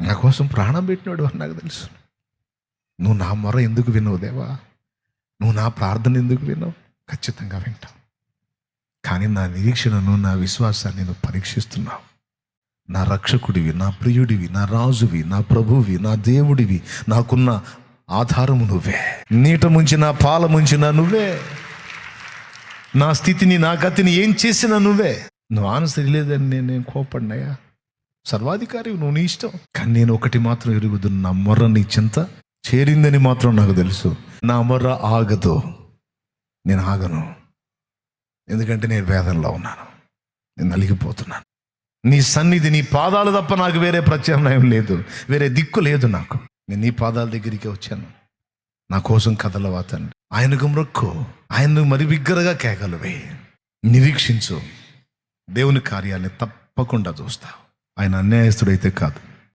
నా కోసం ప్రాణం పెట్టినాడు అని నాకు తెలుసు. నువ్వు నా మొర ఎందుకు వినవు దేవా? నువ్వు నా ప్రార్థన ఎందుకు వినవు? ఖచ్చితంగా వింటావు కానీ నా నిరీక్షణను నా విశ్వాసాన్ని నువ్వు పరీక్షిస్తున్నావు. నా రక్షకుడివి నా ప్రియుడివి నా రాజువి నా ప్రభువి నా దేవుడివి నాకున్న ఆధారము నువ్వే. నీట ముంచిన పాల ముంచిన నువ్వే. నా స్థితిని నా గతిని ఏం చేసినా నువ్వే. నువ్వు ఆన్సర్ లేదని నేను నేను కోపడినాయా సర్వాధికారి నువ్వు నీ ఇష్టం. కానీ నేను ఒకటి మాత్రం ఎరుగుదు నా మొర్ర నీ చింత. చేరిందని మాత్రం నాకు తెలుసు. నా మొర్ర ఆగదు. నేను ఆగను. ఎందుకంటే నేను వేదనలో ఉన్నాను. నేను నలిగిపోతున్నాను. నీ సన్నిధి నీ పాదాలు తప్ప నాకు వేరే ప్రత్యామ్నాయం లేదు. వేరే దిక్కు లేదు నాకు. నేను నీ పాదాల దగ్గరికి వచ్చాను. నా కోసం కథలవా తండ్రి? ఆయనకు మ్రొక్కు. ఆయన్ను మరి బిగ్గరగా కేకలువే నిరీక్షించు. దేవుని కార్యాన్ని తప్పకుండా చూస్తావు. ఆయన అన్యాయస్తుడైతే కాదు.